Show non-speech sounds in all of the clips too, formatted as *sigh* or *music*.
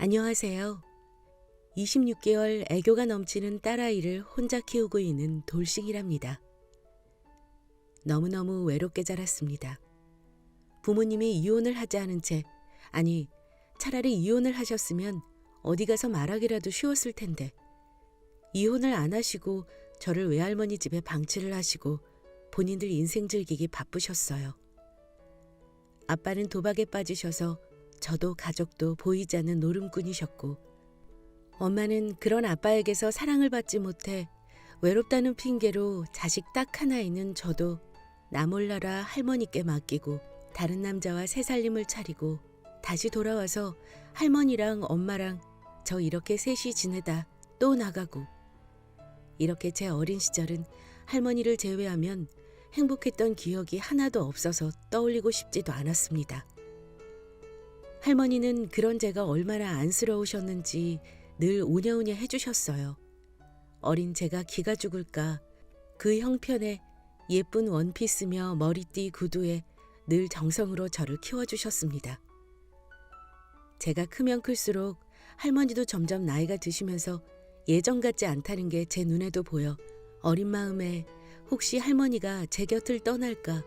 안녕하세요. 26개월 애교가 넘치는 딸아이를 혼자 키우고 있는 돌싱이랍니다. 너무너무 외롭게 자랐습니다. 부모님이 이혼을 하지 않은 채, 아니, 차라리 이혼을 하셨으면 어디 가서 말하기라도 쉬웠을 텐데, 이혼을 안 하시고 저를 외할머니 집에 방치를 하시고 본인들 인생 즐기기 바쁘셨어요. 아빠는 도박에 빠지셔서 저도 가족도 보이지 않는 노름꾼이셨고 엄마는 그런 아빠에게서 사랑을 받지 못해 외롭다는 핑계로 자식 딱 하나 있는 저도 나 몰라라 할머니께 맡기고 다른 남자와 새 살림을 차리고 다시 돌아와서 할머니랑 엄마랑 저 이렇게 셋이 지내다 또 나가고 이렇게 제 어린 시절은 할머니를 제외하면 행복했던 기억이 하나도 없어서 떠올리고 싶지도 않았습니다. 할머니는 그런 제가 얼마나 안쓰러우셨는지 늘 우냐우냐 해주셨어요. 어린 제가 기가 죽을까 그 형편에 예쁜 원피스며 머리띠 구두에 늘 정성으로 저를 키워주셨습니다. 제가 크면 클수록 할머니도 점점 나이가 드시면서 예전 같지 않다는 게 제 눈에도 보여 어린 마음에 혹시 할머니가 제 곁을 떠날까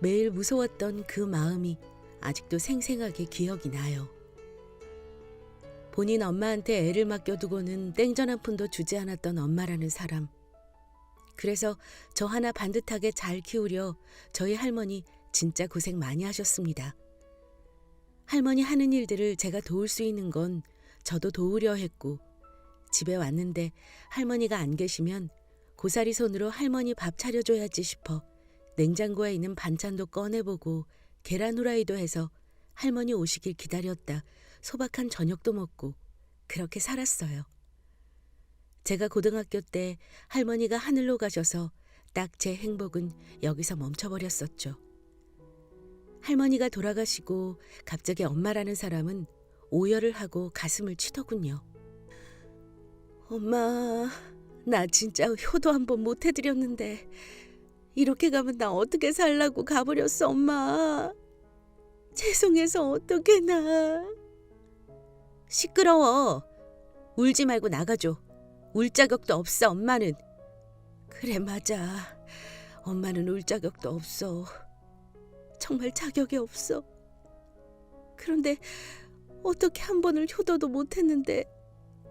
매일 무서웠던 그 마음이 아직도 생생하게 기억이 나요. 본인 엄마한테 애를 맡겨두고는 땡전 한 푼도 주지 않았던 엄마라는 사람. 그래서 저 하나 반듯하게 잘 키우려 저희 할머니 진짜 고생 많이 하셨습니다. 할머니 하는 일들을 제가 도울 수 있는 건 저도 도우려 했고 집에 왔는데 할머니가 안 계시면 고사리 손으로 할머니 밥 차려줘야지 싶어 냉장고에 있는 반찬도 꺼내보고 계란 후라이도 해서 할머니 오시길 기다렸다 소박한 저녁도 먹고 그렇게 살았어요. 제가 고등학교 때 할머니가 하늘로 가셔서 딱 제 행복은 여기서 멈춰버렸었죠. 할머니가 돌아가시고 갑자기 엄마라는 사람은 오열을 하고 가슴을 치더군요. 엄마, 나 진짜 효도 한번 못 해드렸는데 이렇게 가면 나 어떻게 살라고 가버렸어, 엄마. 죄송해서 어떻게 나. 시끄러워. 울지 말고 나가줘. 울 자격도 없어, 엄마는. 그래, 맞아. 엄마는 울 자격도 없어. 정말 자격이 없어. 그런데 어떻게 한 번을 효도도 못 했는데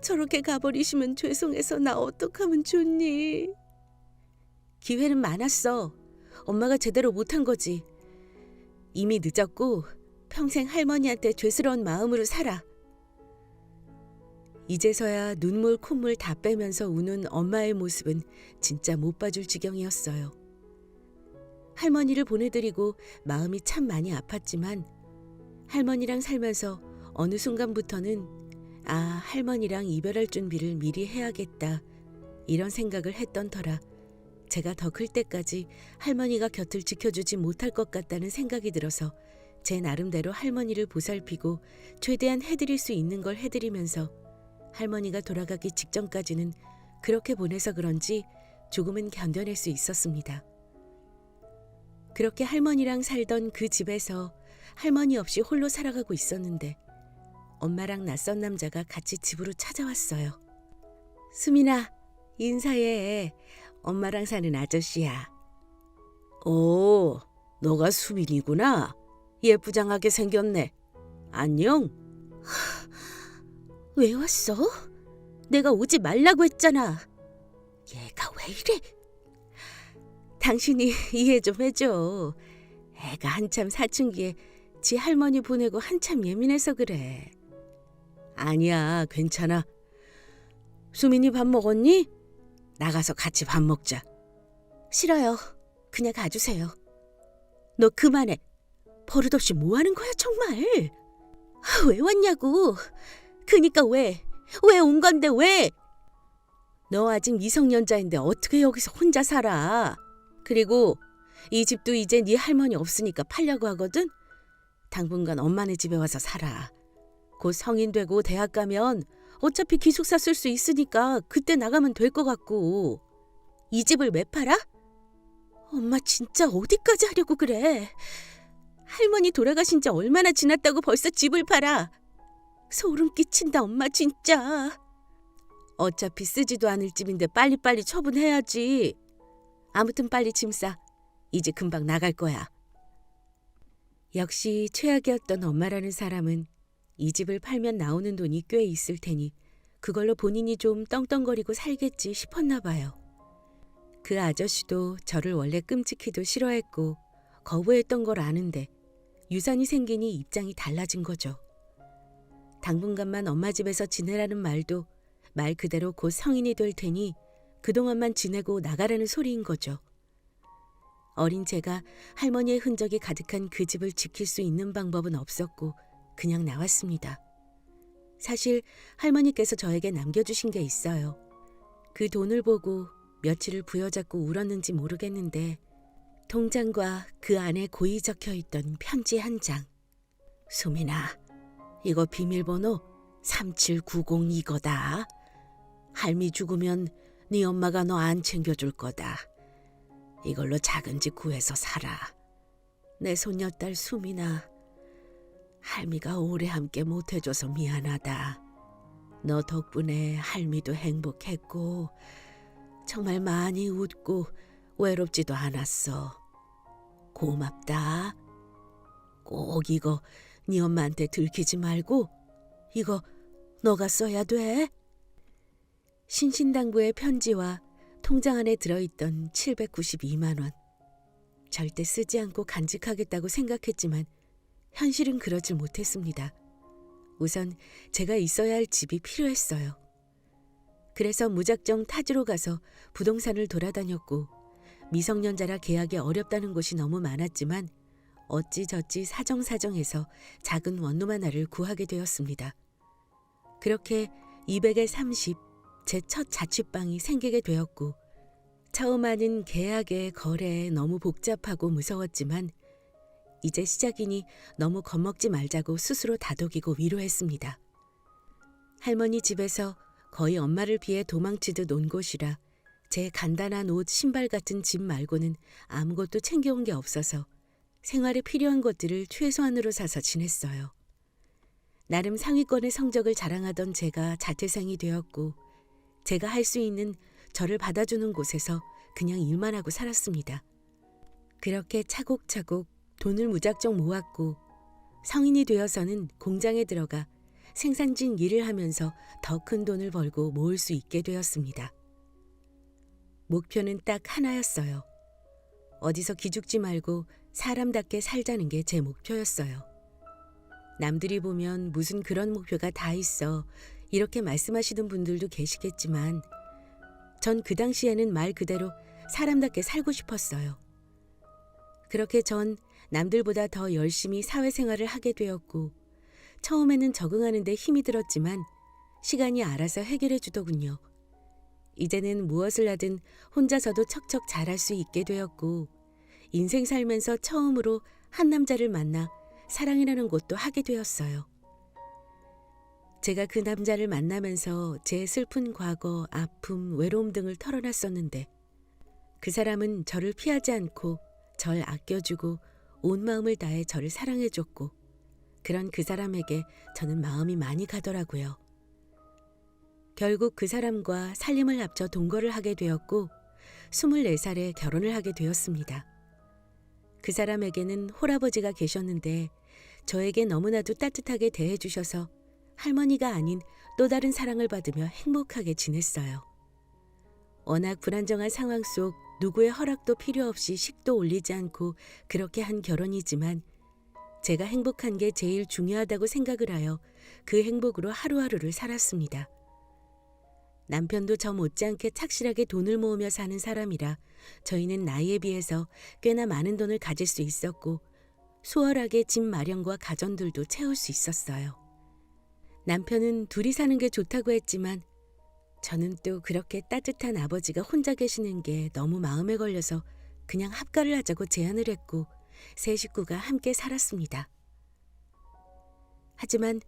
저렇게 가버리시면 죄송해서 나 어떡하면 좋니? 기회는 많았어. 엄마가 제대로 못한 거지. 이미 늦었고 평생 할머니한테 죄스러운 마음으로 살아. 이제서야 눈물 콧물 다 빼면서 우는 엄마의 모습은 진짜 못 봐줄 지경이었어요. 할머니를 보내드리고 마음이 참 많이 아팠지만 할머니랑 살면서 어느 순간부터는 아, 할머니랑 이별할 준비를 미리 해야겠다. 이런 생각을 했던 터라 제가 더 클 때까지 할머니가 곁을 지켜주지 못할 것 같다는 생각이 들어서 제 나름대로 할머니를 보살피고 최대한 해드릴 수 있는 걸 해드리면서 할머니가 돌아가기 직전까지는 그렇게 보내서 그런지 조금은 견뎌낼 수 있었습니다. 그렇게 할머니랑 살던 그 집에서 할머니 없이 홀로 살아가고 있었는데 엄마랑 낯선 남자가 같이 집으로 찾아왔어요. 수민아, 인사해. 엄마랑 사는 아저씨야. 오, 너가 수민이구나. 예쁘장하게 생겼네. 안녕. 왜 왔어? 내가 오지 말라고 했잖아. 얘가 왜 이래? 당신이 *laughs* 이해 좀 해줘. 애가 한참 사춘기에 지 할머니 보내고 한참 예민해서 그래. 아니야, 괜찮아. 수민이 밥 먹었니? 나가서 같이 밥 먹자. 싫어요. 그냥 가주세요. 너 그만해. 버릇없이 뭐 하는 거야, 정말? 아, 왜 왔냐고. 그니까 왜? 왜 온 건데 왜? 너 아직 미성년자인데 어떻게 여기서 혼자 살아? 그리고 이 집도 이제 네 할머니 없으니까 팔려고 하거든? 당분간 엄마네 집에 와서 살아. 곧 성인 되고 대학 가면 어차피 기숙사 쓸 수 있으니까 그때 나가면 될 것 같고. 이 집을 왜 팔아? 엄마 진짜 어디까지 하려고 그래? 할머니 돌아가신 지 얼마나 지났다고 벌써 집을 팔아? 소름 끼친다 엄마 진짜. 어차피 쓰지도 않을 집인데 빨리빨리 처분해야지. 아무튼 빨리 짐 싸. 이제 금방 나갈 거야. 역시 최악이었던 엄마라는 사람은 이 집을 팔면 나오는 돈이 꽤 있을 테니 그걸로 본인이 좀 떵떵거리고 살겠지 싶었나 봐요. 그 아저씨도 저를 원래 끔찍히도 싫어했고 거부했던 걸 아는데 유산이 생기니 입장이 달라진 거죠. 당분간만 엄마 집에서 지내라는 말도 말 그대로 곧 성인이 될 테니 그동안만 지내고 나가라는 소리인 거죠. 어린 제가 할머니의 흔적이 가득한 그 집을 지킬 수 있는 방법은 없었고 그냥 나왔습니다. 사실 할머니께서 저에게 남겨주신 게 있어요. 그 돈을 보고 며칠을 부여잡고 울었는지 모르겠는데 통장과 그 안에 고이 적혀 있던 편지 한 장. 수민아, 이거 비밀번호 3790 이거다. 할미 죽으면 네 엄마가 너 안 챙겨줄 거다. 이걸로 작은 집 구해서 살아. 내 손녀딸 수민아, 할미가 오래 함께 못해줘서 미안하다. 너 덕분에 할미도 행복했고 정말 많이 웃고 외롭지도 않았어. 고맙다. 꼭 이거 네 엄마한테 들키지 말고 이거 너가 써야 돼. 신신당부의 편지와 통장 안에 들어있던 792만 원. 절대 쓰지 않고 간직하겠다고 생각했지만 현실은 그러질 못했습니다. 우선 제가 있어야 할 집이 필요했어요. 그래서 무작정 타지로 가서 부동산을 돌아다녔고 미성년자라 계약이 어렵다는 곳이 너무 많았지만 어찌저찌 사정사정해서 작은 원룸 하나를 구하게 되었습니다. 그렇게 200에 30, 제 첫 자취방이 생기게 되었고 처음 하는 계약의 거래에 너무 복잡하고 무서웠지만 이제 시작이니 너무 겁먹지 말자고 스스로 다독이고 위로했습니다. 할머니 집에서 거의 엄마를 피해 도망치듯 온 곳이라 제 간단한 옷, 신발 같은 집 말고는 아무것도 챙겨온 게 없어서 생활에 필요한 것들을 최소한으로 사서 지냈어요. 나름 상위권의 성적을 자랑하던 제가 자퇴생이 되었고 제가 할 수 있는 저를 받아주는 곳에서 그냥 일만 하고 살았습니다. 그렇게 차곡차곡 돈을 무작정 모았고 성인이 되어서는 공장에 들어가 생산진 일을 하면서 더 큰 돈을 벌고 모을 수 있게 되었습니다. 목표는 딱 하나였어요. 어디서 기죽지 말고 사람답게 살자는 게 제 목표였어요. 남들이 보면 무슨 그런 목표가 다 있어 이렇게 말씀하시는 분들도 계시겠지만 전 그 당시에는 말 그대로 사람답게 살고 싶었어요. 그렇게 전 남들보다 더 열심히 사회생활을 하게 되었고 처음에는 적응하는데 힘이 들었지만 시간이 알아서 해결해 주더군요. 이제는 무엇을 하든 혼자서도 척척 잘할 수 있게 되었고 인생 살면서 처음으로 한 남자를 만나 사랑이라는 것도 하게 되었어요. 제가 그 남자를 만나면서 제 슬픈 과거, 아픔, 외로움 등을 털어놨었는데 그 사람은 저를 피하지 않고 절 아껴주고 온 마음을 다해 저를 사랑해줬고 그런 그 사람에게 저는 마음이 많이 가더라고요. 결국 그 사람과 살림을 합쳐 동거를 하게 되었고 24살에 결혼을 하게 되었습니다. 그 사람에게는 홀아버지가 계셨는데 저에게 너무나도 따뜻하게 대해주셔서 할머니가 아닌 또 다른 사랑을 받으며 행복하게 지냈어요. 워낙 불안정한 상황 속 누구의 허락도 필요 없이 식도 올리지 않고 그렇게 한 결혼이지만 제가 행복한 게 제일 중요하다고 생각을 하여 그 행복으로 하루하루를 살았습니다. 남편도 저 못지않게 착실하게 돈을 모으며 사는 사람이라 저희는 나이에 비해서 꽤나 많은 돈을 가질 수 있었고 수월하게 집 마련과 가전들도 채울 수 있었어요. 남편은 둘이 사는 게 좋다고 했지만 저는 또 그렇게 따뜻한 아버지가 혼자 계시는 게 너무 마음에 걸려서 그냥 합가를 하자고 제안을 했고 세 식구가 함께 살았습니다. 하지만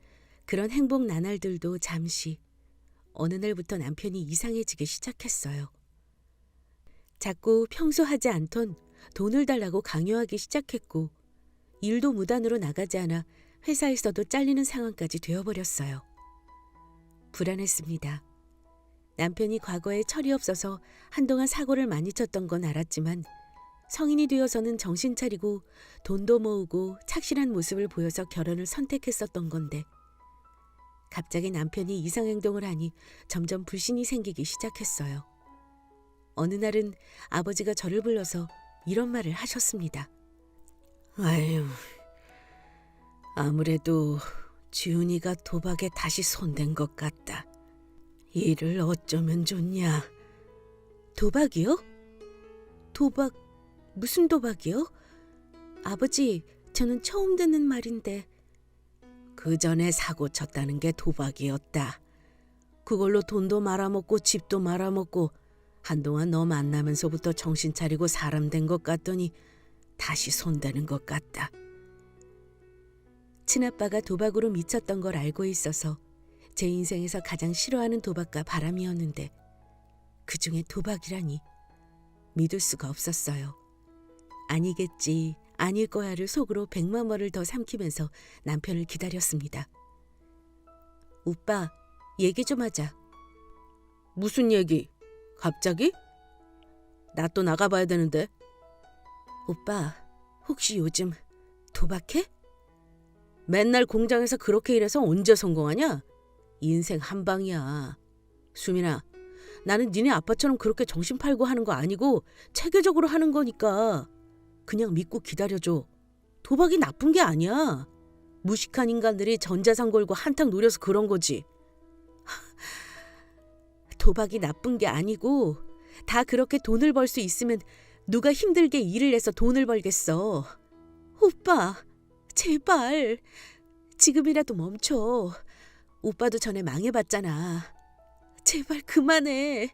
그런 행복 나날들도 잠시 어느 날부터 남편이 이상해지기 시작했어요. 자꾸 평소 하지 않던 돈을 달라고 강요하기 시작했고 일도 무단으로 나가지 않아 회사에서도 잘리는 상황까지 되어버렸어요. 불안했습니다. 남편이 과거에 철이 없어서 한동안 사고를 많이 쳤던 건 알았지만 성인이 되어서는 정신 차리고 돈도 모으고 착실한 모습을 보여서 결혼을 선택했었던 건데 갑자기 남편이 이상 행동을 하니 점점 불신이 생기기 시작했어요. 어느 날은 아버지가 저를 불러서 이런 말을 하셨습니다. 아유, 아무래도 지훈이가 도박에 다시 손댄 것 같다. 일을 어쩌면 좋냐? 도박이요? 도박 무슨 도박이요? 아버지, 저는 처음 듣는 말인데. 그 전에 사고 쳤다는 게 도박이었다. 그걸로 돈도 말아먹고 집도 말아먹고 한동안 너 만나면서부터 정신 차리고 사람 된 것 같더니 다시 손대는 것 같다. 친아빠가 도박으로 미쳤던 걸 알고 있어서 제 인생에서 가장 싫어하는 도박과 바람이었는데 그 중에 도박이라니 믿을 수가 없었어요. 아니겠지, 아닐 거야를 속으로 백만 원을 더 삼키면서 남편을 기다렸습니다. 오빠, 얘기 좀 하자. 무슨 얘기? 갑자기? 나 또 나가봐야 되는데. 오빠, 혹시 요즘 도박해? 맨날 공장에서 그렇게 일해서 언제 성공하냐? 인생 한 방이야. 수민아, 나는 니네 아빠처럼 그렇게 정신 팔고 하는 거 아니고 체계적으로 하는 거니까 그냥 믿고 기다려줘. 도박이 나쁜 게 아니야. 무식한 인간들이 전자상 걸고 한탕 노려서 그런 거지. *laughs* 도박이 나쁜 게 아니고 다 그렇게 돈을 벌 수 있으면 누가 힘들게 일을 해서 돈을 벌겠어. 오빠, 제발 지금이라도 멈춰. 오빠도 전에 망해봤잖아. 제발 그만해.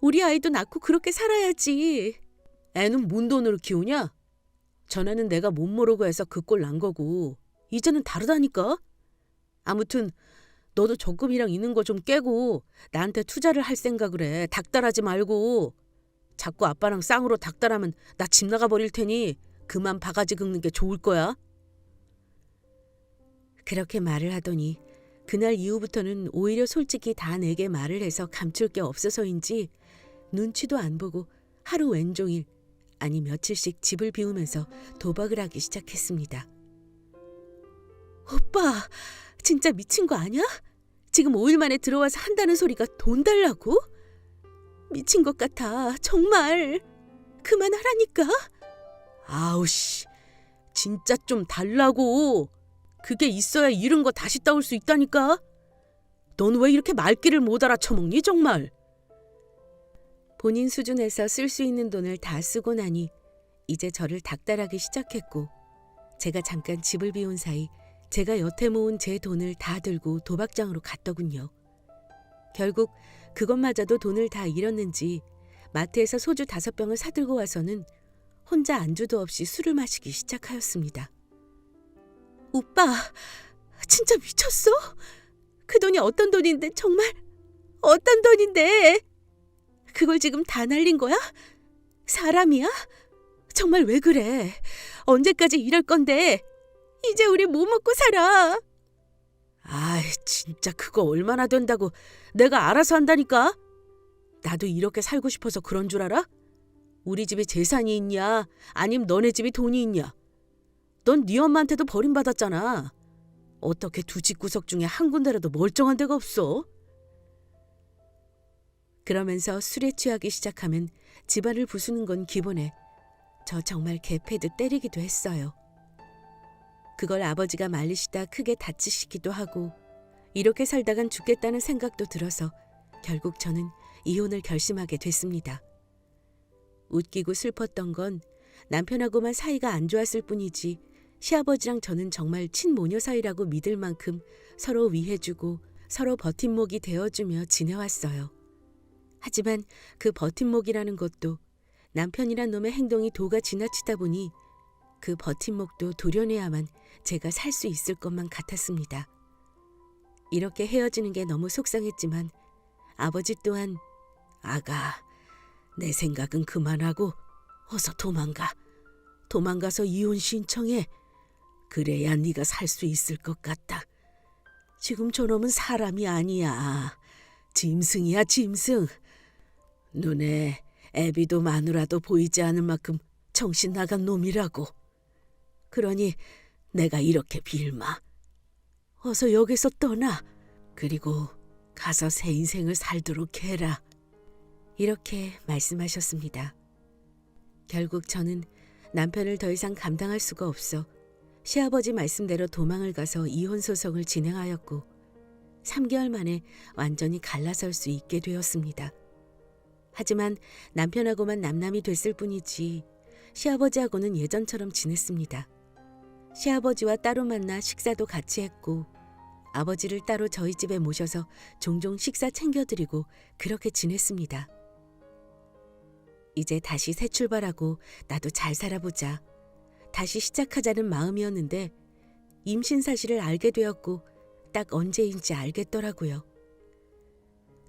우리 아이도 낳고 그렇게 살아야지. 애는 뭔 돈으로 키우냐? 전에는 내가 못 모르고 해서 그 꼴 난 거고 이제는 다르다니까. 아무튼 너도 적금이랑 있는 거 좀 깨고 나한테 투자를 할 생각을 해. 닥달하지 말고. 자꾸 아빠랑 쌍으로 닥달하면 나 집 나가 버릴 테니 그만 바가지 긁는 게 좋을 거야. 그렇게 말을 하더니 그날 이후부터는 오히려 솔직히 다 내게 말을 해서 감출 게 없어서인지 눈치도 안 보고 하루 왼종일 아니 며칠씩 집을 비우면서 도박을 하기 시작했습니다. 오빠, 진짜 미친 거 아니야? 지금 5일 만에 들어와서 한다는 소리가 돈 달라고? 미친 것 같아, 정말. 그만하라니까. 아우씨, 진짜 좀 달라고. 그게 있어야 잃은 거 다시 따올 수 있다니까. 넌 왜 이렇게 말귀를 못 알아쳐먹니 정말? 본인 수준에서 쓸 수 있는 돈을 다 쓰고 나니 이제 저를 닥달하기 시작했고 제가 잠깐 집을 비운 사이 제가 여태 모은 제 돈을 다 들고 도박장으로 갔더군요. 결국 그것마저도 돈을 다 잃었는지 마트에서 소주 다섯 병을 사들고 와서는 혼자 안주도 없이 술을 마시기 시작하였습니다. 오빠, 진짜 미쳤어? 그 돈이 어떤 돈인데 정말 어떤 돈인데? 그걸 지금 다 날린 거야? 사람이야? 정말 왜 그래? 언제까지 이럴 건데? 이제 우리 뭐 먹고 살아? 아이, 진짜 그거 얼마나 된다고 내가 알아서 한다니까? 나도 이렇게 살고 싶어서 그런 줄 알아? 우리 집에 재산이 있냐? 아님 너네 집이 돈이 있냐? 넌 네 엄마한테도 버림받았잖아. 어떻게 두 집 구석 중에 한 군데라도 멀쩡한 데가 없어? 그러면서 술에 취하기 시작하면 집안을 부수는 건 기본에 저 정말 개패듯 때리기도 했어요. 그걸 아버지가 말리시다 크게 다치시기도 하고 이렇게 살다간 죽겠다는 생각도 들어서 결국 저는 이혼을 결심하게 됐습니다. 웃기고 슬펐던 건 남편하고만 사이가 안 좋았을 뿐이지 시아버지랑 저는 정말 친모녀 사이라고 믿을 만큼 서로 위해주고 서로 버팀목이 되어주며 지내왔어요. 하지만 그 버팀목이라는 것도 남편이란 놈의 행동이 도가 지나치다 보니 그 버팀목도 도려내야만 제가 살 수 있을 것만 같았습니다. 이렇게 헤어지는 게 너무 속상했지만 아버지 또한 아가 내 생각은 그만하고 어서 도망가. 도망가서 이혼 신청해. 그래야 네가 살 수 있을 것 같다. 지금 저놈은 사람이 아니야. 짐승이야 짐승. 눈에 애비도 마누라도 보이지 않을 만큼 정신 나간 놈이라고. 그러니 내가 이렇게 빌마. 어서 여기서 떠나. 그리고 가서 새 인생을 살도록 해라. 이렇게 말씀하셨습니다. 결국 저는 남편을 더 이상 감당할 수가 없어 시아버지 말씀대로 도망을 가서 이혼 소송을 진행하였고 3개월 만에 완전히 갈라설 수 있게 되었습니다. 하지만 남편하고만 남남이 됐을 뿐이지 시아버지하고는 예전처럼 지냈습니다. 시아버지와 따로 만나 식사도 같이 했고 아버지를 따로 저희 집에 모셔서 종종 식사 챙겨드리고 그렇게 지냈습니다. 이제 다시 새 출발하고 나도 잘 살아보자. 다시 시작하자는 마음이었는데 임신 사실을 알게 되었고 딱 언제인지 알겠더라고요.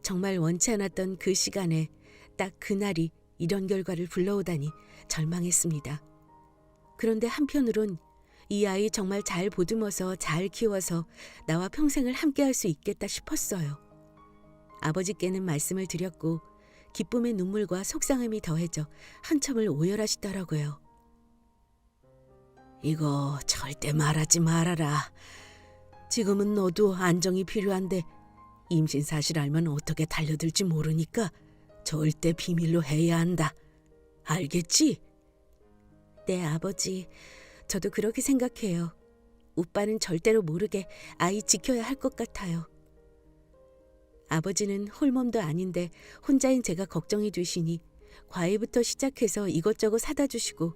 정말 원치 않았던 그 시간에 딱 그날이 이런 결과를 불러오다니 절망했습니다. 그런데 한편으론 이 아이 정말 잘 보듬어서 잘 키워서 나와 평생을 함께 할 수 있겠다 싶었어요. 아버지께는 말씀을 드렸고 기쁨의 눈물과 속상함이 더해져 한참을 오열하시더라고요. 이거 절대 말하지 말아라. 지금은 너도 안정이 필요한데 임신 사실 알면 어떻게 달려들지 모르니까 절대 비밀로 해야 한다. 알겠지? 네, 아버지. 저도 그렇게 생각해요. 오빠는 절대로 모르게 아이 지켜야 할 것 같아요. 아버지는 홀몸도 아닌데 혼자인 제가 걱정이 되시니 과일부터 시작해서 이것저것 사다 주시고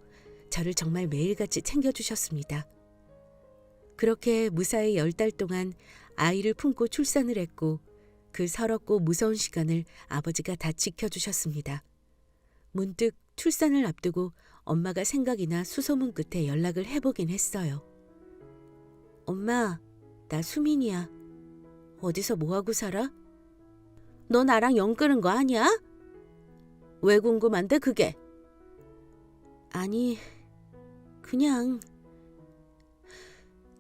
저를 정말 매일같이 챙겨주셨습니다. 그렇게 무사히 열 달 동안 아이를 품고 출산을 했고 그 서럽고 무서운 시간을 아버지가 다 지켜주셨습니다. 문득 출산을 앞두고 엄마가 생각이나 수소문 끝에 연락을 해보긴 했어요. 엄마, 나 수민이야. 어디서 뭐하고 살아? 너 나랑 연 끄는 거 아니야? 왜 궁금한데 그게? 아니, 그냥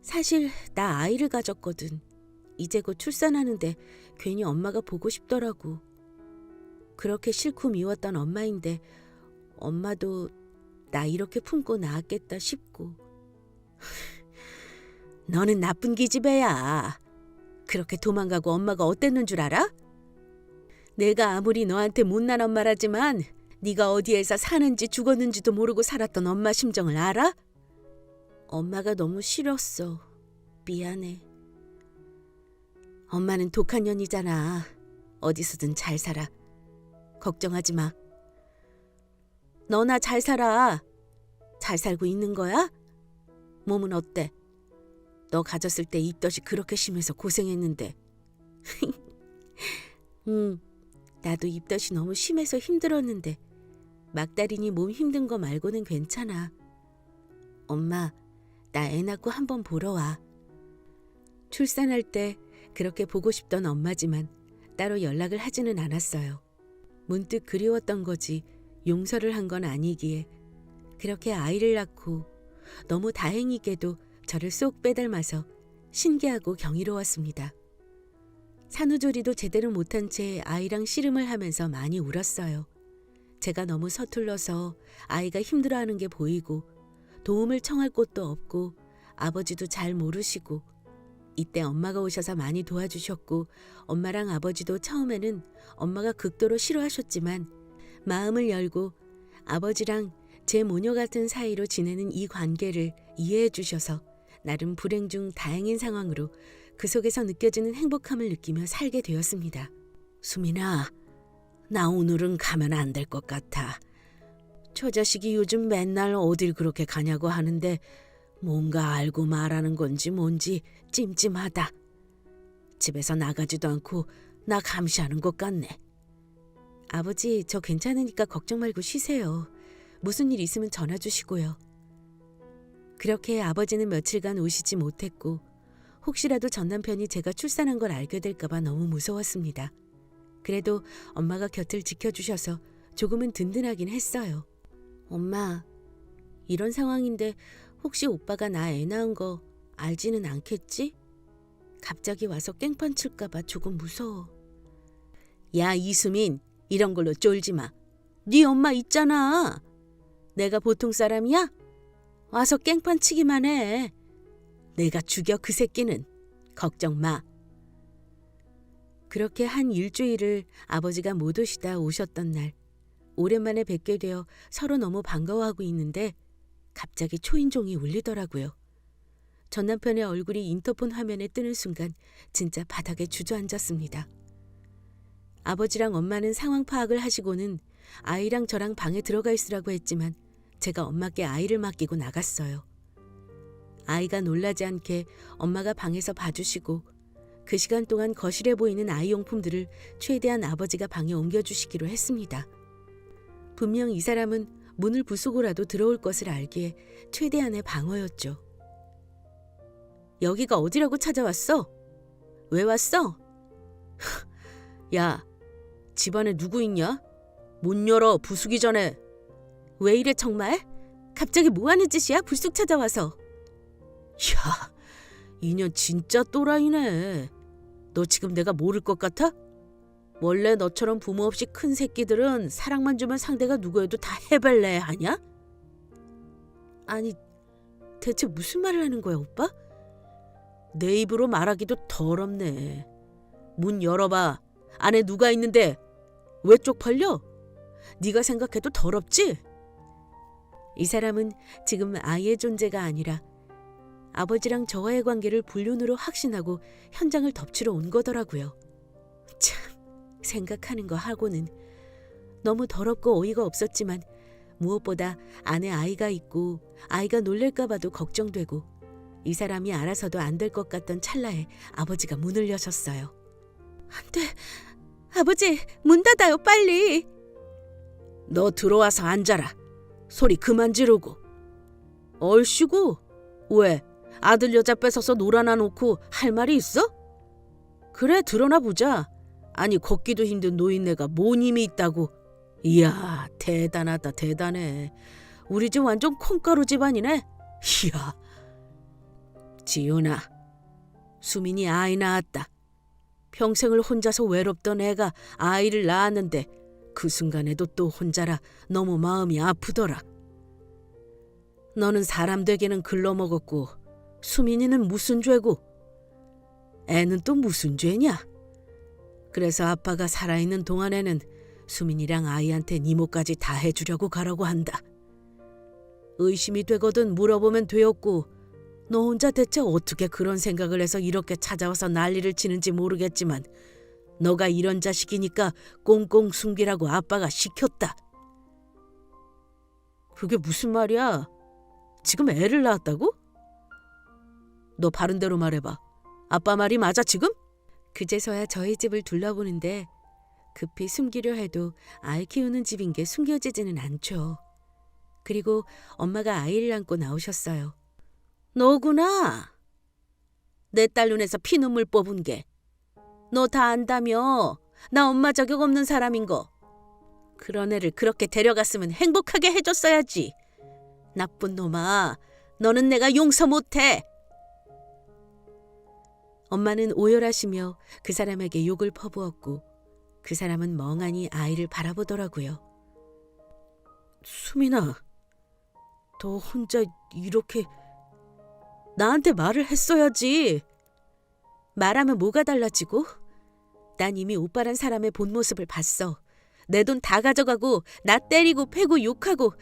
사실 나 아이를 가졌거든. 이제 곧 출산하는데 괜히 엄마가 보고 싶더라고. 그렇게 싫고 미웠던 엄마인데 엄마도 나 이렇게 품고 낳았겠다 싶고. *laughs* 너는 나쁜 기집애야. 그렇게 도망가고 엄마가 어땠는 줄 알아? 내가 아무리 너한테 못난 엄마라지만 네가 어디에서 사는지 죽었는지도 모르고 살았던 엄마 심정을 알아? 엄마가 너무 싫었어. 미안해. 엄마는 독한 년이잖아. 어디서든 잘 살아. 걱정하지 마. 너나 잘 살아. 잘 살고 있는 거야? 몸은 어때? 너 가졌을 때 입덧이 그렇게 심해서 고생했는데. *laughs* 응, 나도 입덧이 너무 심해서 힘들었는데 막다리니 몸 힘든 거 말고는 괜찮아. 엄마, 나 애 낳고 한번 보러 와. 출산할 때 그렇게 보고 싶던 엄마지만 따로 연락을 하지는 않았어요. 문득 그리웠던 거지 용서를 한 건 아니기에 그렇게 아이를 낳고 너무 다행히게도 저를 쏙 빼닮아서 신기하고 경이로웠습니다. 산후조리도 제대로 못한 채 아이랑 씨름을 하면서 많이 울었어요. 제가 너무 서툴러서 아이가 힘들어하는 게 보이고 도움을 청할 곳도 없고 아버지도 잘 모르시고 이때 엄마가 오셔서 많이 도와주셨고 엄마랑 아버지도 처음에는 엄마가 극도로 싫어하셨지만 마음을 열고 아버지랑 제 모녀 같은 사이로 지내는 이 관계를 이해해 주셔서 나름 불행 중 다행인 상황으로 그 속에서 느껴지는 행복함을 느끼며 살게 되었습니다. 수민아, 나 오늘은 가면 안 될 것 같아. 저 자식이 요즘 맨날 어딜 그렇게 가냐고 하는데 뭔가 알고 말하는 건지 뭔지 찜찜하다. 집에서 나가지도 않고 나 감시하는 것 같네. 아버지, 저 괜찮으니까 걱정 말고 쉬세요. 무슨 일 있으면 전화 주시고요. 그렇게 아버지는 며칠간 오시지 못했고 혹시라도 전 남편이 제가 출산한 걸 알게 될까봐 너무 무서웠습니다. 그래도 엄마가 곁을 지켜주셔서 조금은 든든하긴 했어요. 엄마, 이런 상황인데 혹시 오빠가 나 애 낳은 거 알지는 않겠지? 갑자기 와서 깽판 칠까봐 조금 무서워. 야 이수민 이런 걸로 쫄지 마. 네 엄마 있잖아. 내가 보통 사람이야? 와서 깽판 치기만 해. 내가 죽여 그 새끼는 걱정 마. 그렇게 한 일주일을 아버지가 못 오시다 오셨던 날 오랜만에 뵙게 되어 서로 너무 반가워하고 있는데 갑자기 초인종이 울리더라고요. 전 남편의 얼굴이 인터폰 화면에 뜨는 순간 진짜 바닥에 주저앉았습니다. 아버지랑 엄마는 상황 파악을 하시고는 아이랑 저랑 방에 들어가 있으라고 했지만 제가 엄마께 아이를 맡기고 나갔어요. 아이가 놀라지 않게 엄마가 방에서 봐주시고 그 시간 동안 거실에 보이는 아이 용품들을 최대한 아버지가 방에 옮겨주시기로 했습니다. 분명 이 사람은 문을 부수고라도 들어올 것을 알기에 최대한의 방어였죠. 여기가 어디라고 찾아왔어? 왜 왔어? *laughs* 야, 집안에 누구 있냐? 문 열어 부수기 전에. 왜 이래 정말? 갑자기 뭐 하는 짓이야? 불쑥 찾아와서. 야, 이년 진짜 또라이네. 너 지금 내가 모를 것 같아? 원래 너처럼 부모 없이 큰 새끼들은 사랑만 주면 상대가 누구여도 다 해발래 하냐? 아니, 대체 무슨 말을 하는 거야, 오빠? 내 입으로 말하기도 더럽네. 문 열어봐. 안에 누가 있는데 왜 쪽팔려? 네가 생각해도 더럽지? 이 사람은 지금 아이의 존재가 아니라 아버지랑 저와의 관계를 불륜으로 확신하고 현장을 덮치러 온 거더라고요. 참, 생각하는 거 하고는 너무 더럽고 어이가 없었지만 무엇보다 안에 아이가 있고 아이가 놀랄까봐도 걱정되고 이 사람이 알아서도 안 될 것 같던 찰나에 아버지가 문을 여셨어요. 안 돼. 아버지, 문 닫아요, 빨리. 너 들어와서 앉아라. 소리 그만 지르고. 얼씨구. 왜? 아들 여자 뺏어서 놀아나 놓고 할 말이 있어? 그래, 드러나 보자. 아니, 걷기도 힘든 노인네가 뭔 힘이 있다고. 이야, 대단하다, 대단해. 우리 집 완전 콩가루 집안이네. 이야. 지윤아, 수민이 아이 낳았다. 평생을 혼자서 외롭던 애가 아이를 낳았는데 그 순간에도 또 혼자라 너무 마음이 아프더라. 너는 사람 되게는 글러먹었고 수민이는 무슨 죄고 애는 또 무슨 죄냐? 그래서 아빠가 살아있는 동안에는 수민이랑 아이한테 니모까지 다 해주려고 가라고 한다. 의심이 되거든 물어보면 되었고 너 혼자 대체 어떻게 그런 생각을 해서 이렇게 찾아와서 난리를 치는지 모르겠지만 너가 이런 자식이니까 꽁꽁 숨기라고 아빠가 시켰다. 그게 무슨 말이야? 지금 애를 낳았다고? 너 바른 대로 말해봐. 아빠 말이 맞아 지금? 그제서야 저희 집을 둘러보는데 급히 숨기려 해도 아이 키우는 집인 게 숨겨지지는 않죠. 그리고 엄마가 아이를 안고 나오셨어요. 너구나. 내 딸 눈에서 피눈물 뽑은 게. 너 다 안다며. 나 엄마 자격 없는 사람인 거. 그런 애를 그렇게 데려갔으면 행복하게 해줬어야지. 나쁜 놈아. 너는 내가 용서 못해. 엄마는 오열하시며 그 사람에게 욕을 퍼부었고 그 사람은 멍하니 아이를 바라보더라고요. 수민아, 너 혼자 이렇게 나한테 말을 했어야지. 말하면 뭐가 달라지고? 난 이미 오빠란 사람의 본 모습을 봤어. 내 돈 다 가져가고 나 때리고 패고 욕하고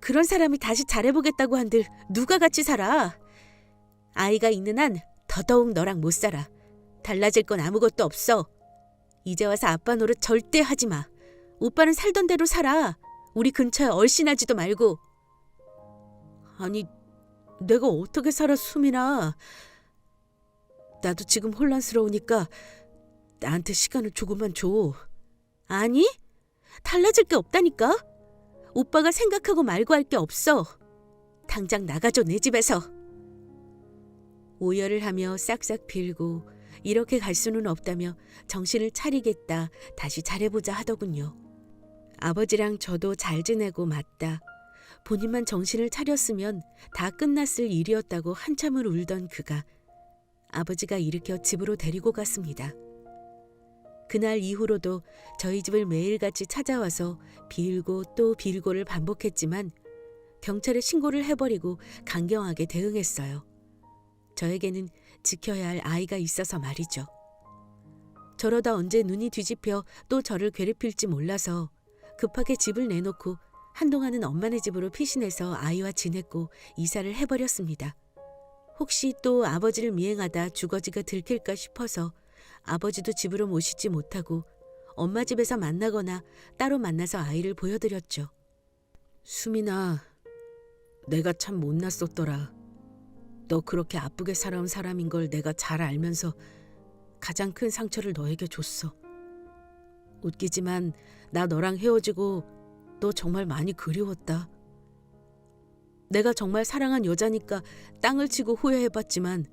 그런 사람이 다시 잘해보겠다고 한들 누가 같이 살아? 아이가 있는 한 더더욱 너랑 못 살아. 달라질 건 아무것도 없어. 이제 와서 아빠 노릇 절대 하지 마. 오빠는 살던 대로 살아. 우리 근처에 얼씬하지도 말고. 아니, 내가 어떻게 살아 수민아. 나도 지금 혼란스러우니까 나한테 시간을 조금만 줘. 아니? 달라질 게 없다니까. 오빠가 생각하고 말고 할 게 없어. 당장 나가줘 내 집에서. 오열을 하며 싹싹 빌고 이렇게 갈 수는 없다며 정신을 차리겠다 다시 잘해보자 하더군요. 아버지랑 저도 잘 지내고 맞다. 본인만 정신을 차렸으면 다 끝났을 일이었다고 한참을 울던 그가 아버지가 일으켜 집으로 데리고 갔습니다. 그날 이후로도 저희 집을 매일같이 찾아와서 빌고 또 빌고를 반복했지만 경찰에 신고를 해버리고 강경하게 대응했어요. 저에게는 지켜야 할 아이가 있어서 말이죠. 저러다 언제 눈이 뒤집혀 또 저를 괴롭힐지 몰라서 급하게 집을 내놓고 한동안은 엄마네 집으로 피신해서 아이와 지냈고 이사를 해버렸습니다. 혹시 또 아버지를 미행하다 주거지가 들킬까 싶어서 아버지도 집으로 모시지 못하고 엄마 집에서 만나거나 따로 만나서 아이를 보여드렸죠. 수민아, 내가 참 못났었더라. 너 그렇게 아프게 살아온 사람인 걸 내가 잘 알면서 가장 큰 상처를 너에게 줬어. 웃기지만 나 너랑 헤어지고 너 정말 많이 그리웠다. 내가 정말 사랑한 여자니까 땅을 치고 후회해봤지만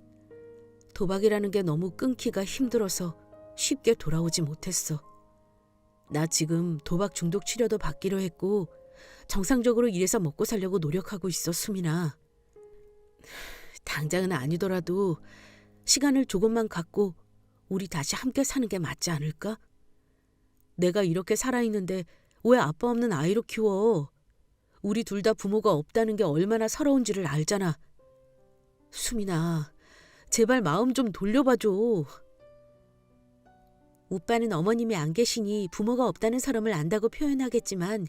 도박이라는 게 너무 끊기가 힘들어서 쉽게 돌아오지 못했어. 나 지금 도박 중독 치료도 받기로 했고 정상적으로 일해서 먹고 살려고 노력하고 있어, 수민아. 당장은 아니더라도 시간을 조금만 갖고 우리 다시 함께 사는 게 맞지 않을까? 내가 이렇게 살아있는데 왜 아빠 없는 아이로 키워? 우리 둘 다 부모가 없다는 게 얼마나 서러운지를 알잖아. 수민아, 제발 마음 좀 돌려봐줘. 오빠는 어머님이 안 계시니 부모가 없다는 사람을 안다고 표현하겠지만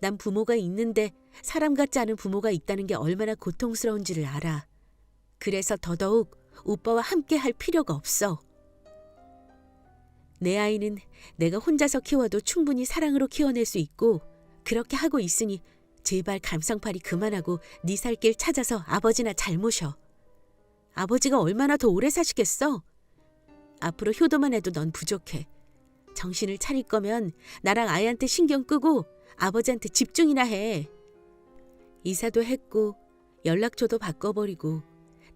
난 부모가 있는데 사람 같지 않은 부모가 있다는 게 얼마나 고통스러운지를 알아. 그래서 더더욱 오빠와 함께 할 필요가 없어. 내 아이는 내가 혼자서 키워도 충분히 사랑으로 키워낼 수 있고 그렇게 하고 있으니 제발 감상팔이 그만하고 네 살 길 찾아서 아버지나 잘 모셔. 아버지가 얼마나 더 오래 사시겠어? 앞으로 효도만 해도 넌 부족해. 정신을 차릴 거면 나랑 아이한테 신경 끄고 아버지한테 집중이나 해. 이사도 했고 연락처도 바꿔버리고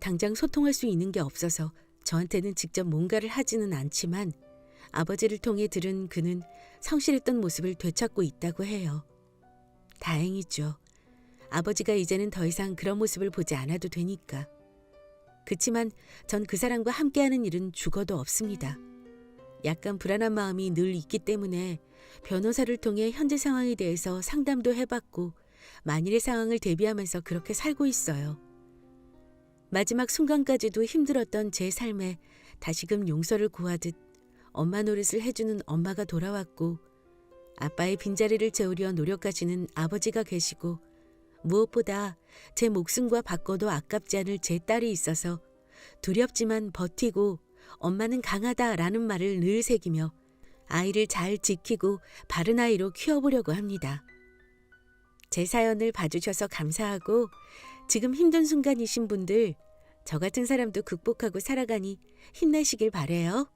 당장 소통할 수 있는 게 없어서 저한테는 직접 뭔가를 하지는 않지만 아버지를 통해 들은 그는 성실했던 모습을 되찾고 있다고 해요. 다행이죠. 아버지가 이제는 더 이상 그런 모습을 보지 않아도 되니까. 그치만 전 그 사람과 함께하는 일은 죽어도 없습니다. 약간 불안한 마음이 늘 있기 때문에 변호사를 통해 현재 상황에 대해서 상담도 해봤고 만일의 상황을 대비하면서 그렇게 살고 있어요. 마지막 순간까지도 힘들었던 제 삶에 다시금 용서를 구하듯 엄마 노릇을 해주는 엄마가 돌아왔고 아빠의 빈자리를 채우려 노력하시는 아버지가 계시고 무엇보다 제 목숨과 바꿔도 아깝지 않을 제 딸이 있어서 두렵지만 버티고 엄마는 강하다라는 말을 늘 새기며 아이를 잘 지키고 바른 아이로 키워보려고 합니다. 제 사연을 봐주셔서 감사하고 지금 힘든 순간이신 분들 저 같은 사람도 극복하고 살아가니 힘내시길 바래요.